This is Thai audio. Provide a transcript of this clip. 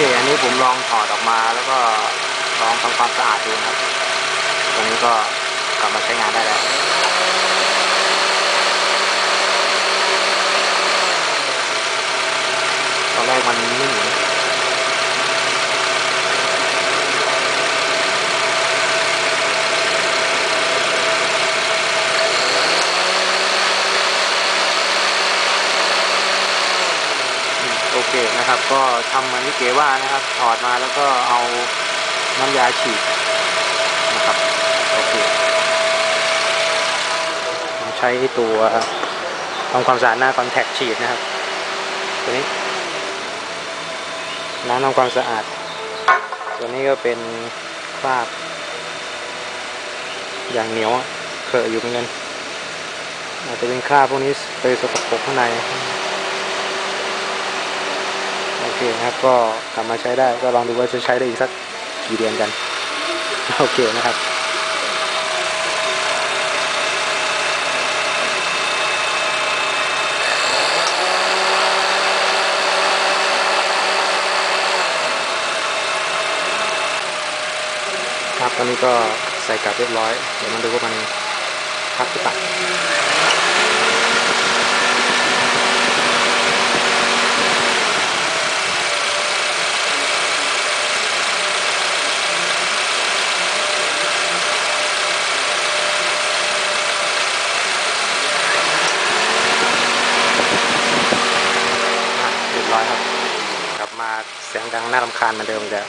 อันนี้ผมลองถอดออกมาแล้วก็ลองทำความสะอาดดูครับ ตรงนี้ก็กลับมาใช้งานได้แล้วตอนแรกมันไม่หมุนอื มโอเคนะครับ ก็ทำเหมือนที่เก๋ว่านะครับ ถอดมาแล้วก็เอาน้ำยาฉีดนะครับโอเคผมใช้ตัวทำความสะอาดหน้าคอนแทคฉีดนะครับตัวนี้น้ำทำความสะอาด ตัวนี้ก็เป็นคราบอย่างเหนียวเคอะอยู่เหมือนกันอาจจะเป็นคราบพวกนี้ไปสกปรกข้างใน เคนะครับ ก็กลับมาใช้ได้ก็ลองดูว่าจะใช้ได้อีกสักกี่เดือนกัน โอเคนะครับครับตอนนี้ก็ใส่กลับเรียบร้อย เดี๋ยวมาดูว่ามันพักหรือเปล่าอะเรียบร้อยครับ กลับ มาเสียงดังน่ารำคาญเหมือนเดิมอีกแล้ว